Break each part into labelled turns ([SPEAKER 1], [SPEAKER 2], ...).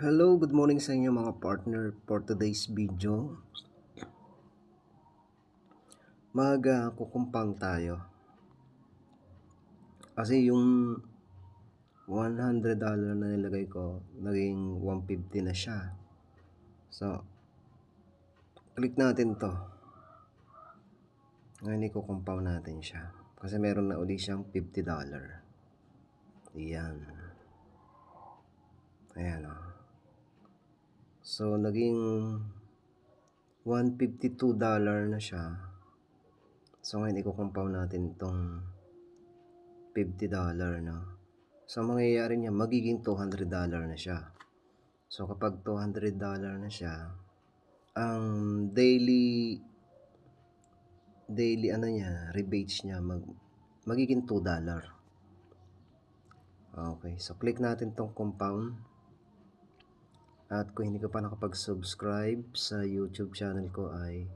[SPEAKER 1] Hello, good morning sa inyo mga partner for today's video. Mag uh, kukumpang tayo. Kasi yung 100 dollar na nilagay ko, naging 150 na siya. So, click natin to. Ngayon i-compound natin siya. Kasi meron na uli siyang 50 dollar. Ayan. Ayan o. Oh. So, naging 152 dollar na siya. So, ngayon i-compound natin itong 50 dollar, no? So, mangyayari niya, magiging 200 dollar na siya. So, kapag 200 dollar na siya, ang daily daily ano niya, rebates niya mag magiging 2 dollar. Okay, so click natin tong compound. At kung hindi ka pa nakapag-subscribe sa YouTube channel ko ay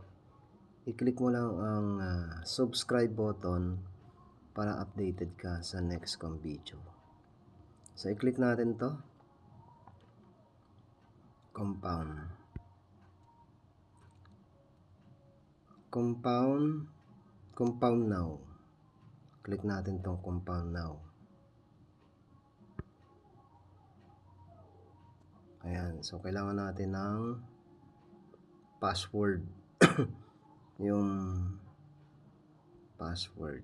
[SPEAKER 1] i-click mo lang ang uh, subscribe button para updated ka sa next kong video. So i-click natin to. Compound. Compound. Compound now. Click natin tong compound now. Ayan. So, kailangan natin ng password. yung password.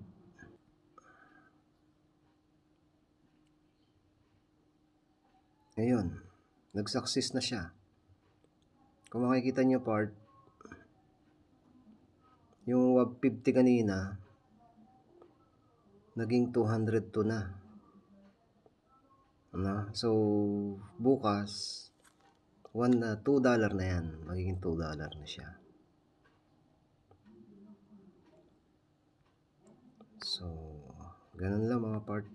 [SPEAKER 1] Ngayon, nag-success na siya. Kung makikita nyo part, yung 150 kanina, naging 202 na. Ano? So, bukas, 1 na 2 dollar na yan. Magiging 2 dollar na siya. So, ganun lang mga part.